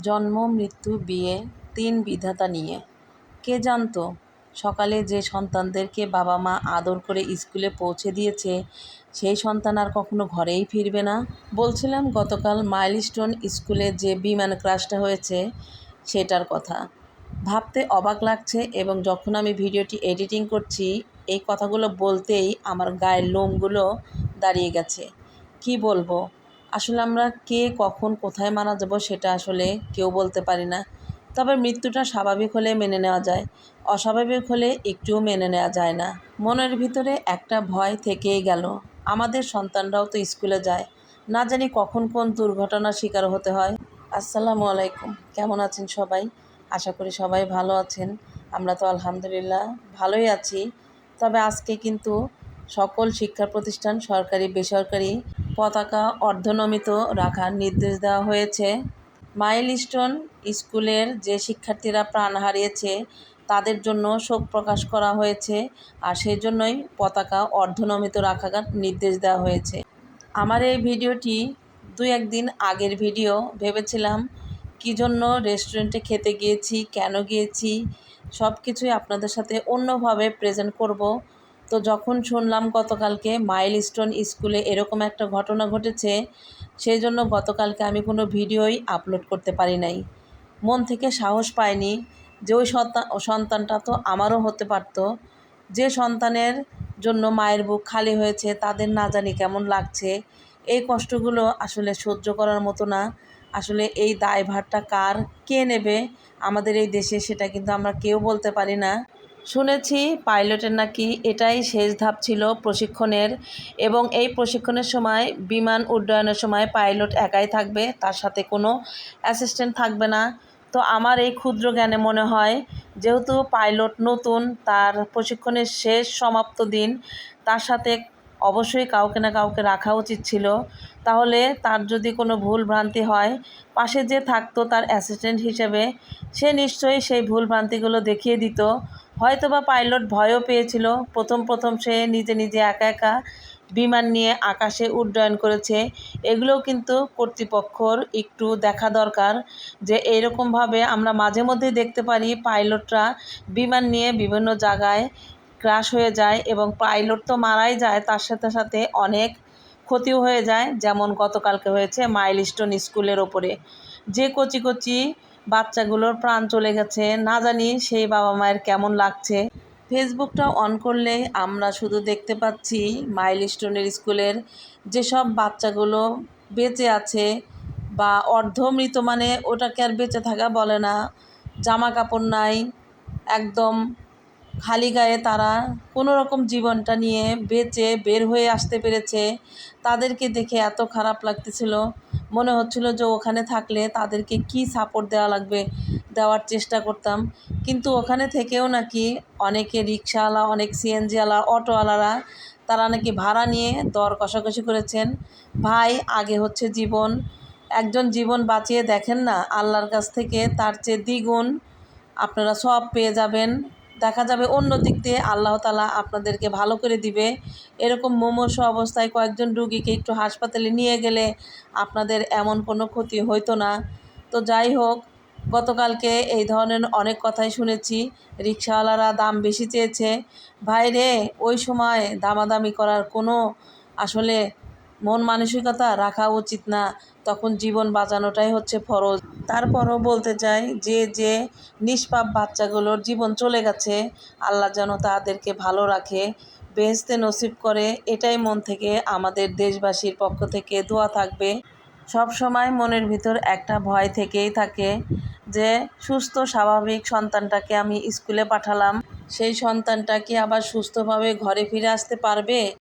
জন্ম, মৃত্যু, বিয়ে, তিন বিধাতা নিয়ে। কে জানতো? সকালে যে সন্তানদেরকে বাবা মা আদর করে স্কুলে পৌঁছে দিয়েছে, সেই সন্তান আর কখনো ঘরেই ফিরবে না। বলছিলাম, গতকাল মাইলস্টোন স্কুলে যে বিমান ক্রাশটা হয়েছে, সেটার কথা। ভাবতে অবাক লাগছে এবং যখন আমি ভিডিওটি এডিটিং করছি, এই কথাগুলো বলতেই আমার গায়ের লোমগুলো দাঁড়িয়ে গেছে। কি বলব? আসলে আমরা কে কখন কোথায় মারা যাব সেটা আসলে কেউ বলতে পারি না। তবে মৃত্যুটা স্বাভাবিক হলে মেনে নেওয়া যায়, অস্বাভাবিক হলে একটুও মেনে নেওয়া যায় না। মনের ভিতরে একটা ভয় থেকেই গেল। আমাদের সন্তানরাও তো স্কুলে যায়, না জানি কখন কোন দুর্ঘটনার শিকার হতে হয়। আসসালামু আলাইকুম, কেমন আছেন সবাই? আশা করি সবাই ভালো আছেন। আমরা তো আলহামদুলিল্লাহ ভালোই আছি। তবে আজকে কিন্তু সকল শিক্ষা প্রতিষ্ঠান, সরকারি, বেসরকারি পতাকা অর্ধনমিত রাখার নির্দেশ দেওয়া হয়েছে। মাইলস্টোন স্কুলের যে শিক্ষার্থীরা প্রাণ হারিয়েছে, তাদের জন্য শোক প্রকাশ করা হয়েছে আর সেই জন্যই পতাকা অর্ধনমিত রাখার নির্দেশ দেওয়া হয়েছে। আমার এই ভিডিওটি দুই একদিন আগের ভিডিও। ভেবেছিলাম কী জন্য রেস্টুরেন্টে খেতে গিয়েছি, কেন গিয়েছি সব কিছুই আপনাদের সাথে অন্যভাবে প্রেজেন্ট করব। তো যখন শুনলাম গতকালকে মাইলস্টোন স্কুলে এরকম একটা ঘটনা ঘটেছে, সেই জন্য গতকালকে আমি কোনো ভিডিওই আপলোড করতে পারি নাই। মন থেকে সাহস পাইনি যে ওই সন্তান সন্তানটা তো আমারও হতে পারত। যে সন্তানের জন্য মায়ের বুক খালি হয়েছে, তাদের না জানি কেমন লাগছে। এই কষ্টগুলো আসলে সহ্য করার মতো না। আসলে এই দায়ভারটা কার, কে নেবে? আমাদের এই দেশে সেটা কিন্তু আমরা কেউ বলতে পারি না। শুনেছি পাইলটের নাকি এটাই শেষ ধাপ ছিল প্রশিক্ষণের এবং এই প্রশিক্ষণের সময়, বিমান উড্ডয়নের সময় পাইলট একাই থাকবে, তার সাথে কোনো অ্যাসিস্ট্যান্ট থাকবে না। তো আমার এই ক্ষুদ্র জ্ঞানে মনে হয়, যেহেতু পাইলট নতুন, তার প্রশিক্ষণের শেষ সমাপ্ত দিন তার সাথে অবশ্যই কাউকে না কাউকে রাখা উচিত ছিল, তাহলে তার যদি কোনো ভুল ভ্রান্তি হয়, পাশে যে থাকতো তার অ্যাসিস্ট্যান্ট হিসেবে, সে নিশ্চয়ই সেই ভুল ভ্রান্তিগুলো দেখিয়ে দিত। হয়তো বা পাইলট ভয়ও পেয়েছিল। প্রথম প্রথম সে নিজে নিজে একা একা বিমান নিয়ে আকাশে উড্ডয়ন করেছে। এগুলোও কিন্তু কর্তৃপক্ষর একটু দেখা দরকার যে এইরকমভাবে আমরা মাঝে মধ্যেই দেখতে পারি পাইলটরা বিমান নিয়ে বিভিন্ন জায়গায় ক্রাশ হয়ে যায় এবং পাইলট তো মারাই যায়, তার সাথে সাথে অনেক ক্ষতিও হয়ে যায়, যেমন গতকালকে হয়েছে মাইলস্টোন স্কুলের ওপরে। যে কচি কচি বাচ্চাগুলোর প্রাণ চলে গেছে। না জানি সেই বাবা মায়ের কেমন লাগছে। ফেসবুকটা অন করলে আমরা শুধু দেখতে পাচ্ছি মাইল স্টোনের স্কুলের যেসব বাচ্চাগুলো বেঁচে আছে বা অর্ধমৃত মানে ওটাকে আর বেঁচে থাকা বলে না। জামা কাপড় নাই, একদম খালি গায়ে তারা কোনো রকম জীবনটা নিয়ে বেঁচে বের হয়ে আসতে পেরেছে, তাদেরকে দেখে এত খারাপ লাগতেছিল। মনে হচ্ছিল যে ওখানে থাকলে তাদেরকে কি সাপোর্ট দেওয়া লাগবে, দেওয়ার চেষ্টা করতাম। কিন্তু ওখানে থেকেও নাকি অনেকে রিক্সাওয়ালা অনেক সিএনজিওয়ালা, অটোওয়ালারা তারা নাকি ভাড়া নিয়ে দর কষাকষি করেছেন। ভাই, আগে হচ্ছে জীবন। একজন জীবন বাঁচিয়ে দেখেন না, আল্লাহর কাছ থেকে তার চেয়ে দ্বিগুণ আপনারা সব পেয়ে যাবেন। দেখা যাবে অন্য দিক দিয়ে আল্লাহ তালা আপনাদেরকে ভালো করে দিবে। এরকম মোমোস অবস্থায় কয়েকজন রুগীকে একটু হাসপাতালে নিয়ে গেলে আপনাদের এমন কোনো ক্ষতি হইতো না। তো যাই হোক, গতকালকে এই ধরনের অনেক কথাই শুনেছি। রিক্সাওয়ালারা দাম বেশি চেয়েছে। ভাই রে, ওই সময় দামাদামি করার কোনো আসলে মন মানসিকতা রাখা উচিত না, তখন জীবন বাঁচানোটাই হচ্ছে ফরজ। তারপরও বলতে চাই, যে যে নিষ্পাপ বাচ্চাগুলোর জীবন চলে গেছে, আল্লাহ যেন তাদেরকে ভালো রাখে বেহেস্তে নসিব করে, এটাই মন থেকে আমাদের দেশবাসীর পক্ষ থেকে দোয়া থাকবে। সব সময় মনের ভিতর একটা ভয় থেকেই থাকে, যে সুস্থ স্বাভাবিক সন্তানটাকে আমি স্কুলে পাঠালাম, সেই সন্তানটা কি আবার সুস্থভাবে ঘরে ফিরে আসতে পারবে?